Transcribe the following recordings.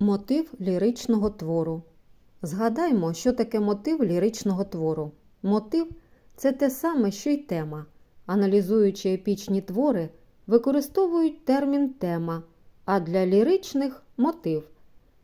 Мотив ліричного твору. Згадаймо, що таке мотив ліричного твору. Мотив це те саме, що й тема. Аналізуючи епічні твори, використовують термін тема, а для ліричних мотив.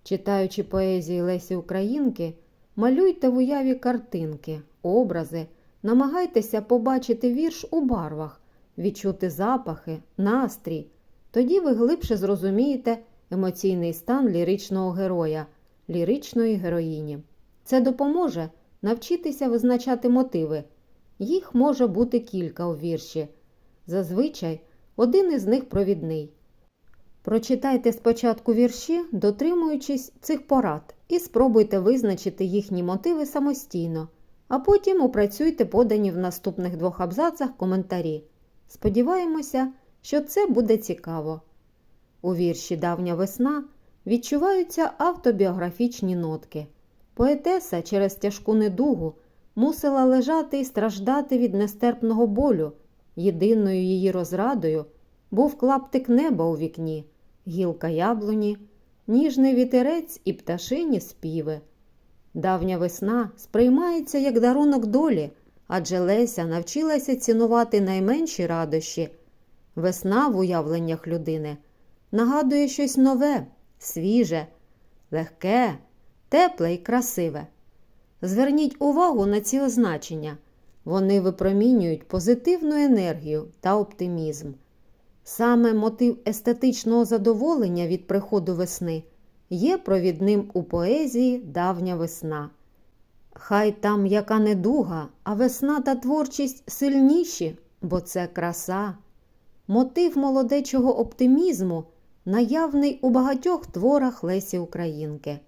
Читаючи поезії Лесі Українки, малюйте в уяві картинки, образи, намагайтеся побачити вірш у барвах, відчути запахи, настрій. Тоді ви глибше зрозумієте емоційний стан ліричного героя, ліричної героїні. Це допоможе навчитися визначати мотиви. Їх може бути кілька у вірші. Зазвичай один із них провідний. Прочитайте спочатку вірші, дотримуючись цих порад, і спробуйте визначити їхні мотиви самостійно, а потім опрацюйте подані в наступних двох абзацах коментарі. Сподіваємося, що це буде цікаво. У вірші Давня весна відчуваються автобіографічні нотки. Поетеса через тяжку недугу мусила лежати і страждати від нестерпного болю. Єдиною її розрадою був клаптик неба у вікні, гілка яблуні, ніжний вітерець і пташині співи. Давня весна сприймається як дарунок долі, адже Леся навчилася цінувати найменші радощі. Весна в уявленнях людини нагадує щось нове, свіже, легке, тепле і красиве. Зверніть увагу на ці означення. Вони випромінюють позитивну енергію та оптимізм. Саме мотив естетичного задоволення від приходу весни є провідним у поезії Давня весна. Хай там яка недуга, а весна та творчість сильніші, бо це краса. Мотив молодечого оптимізму наявний у багатьох творах Лесі Українки.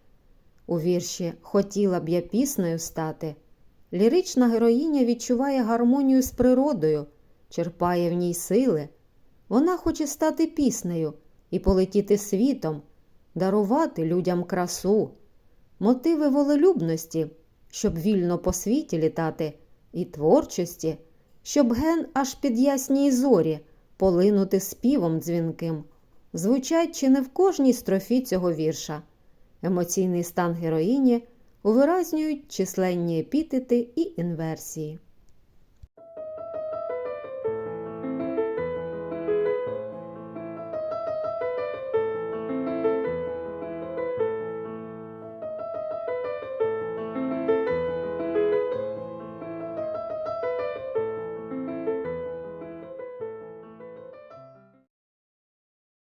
У вірші Хотіла б я піснею стати. Лірична героїня відчуває гармонію з природою, черпає в ній сили. Вона хоче стати піснею і полетіти світом, дарувати людям красу, мотиви волелюбності, щоб вільно по світі літати, і творчості, щоб ген аж під ясній зорі полинути співом дзвінким. Звучать чи не в кожній строфі цього вірша. Емоційний стан героїні увиразнюють численні епітети і інверсії.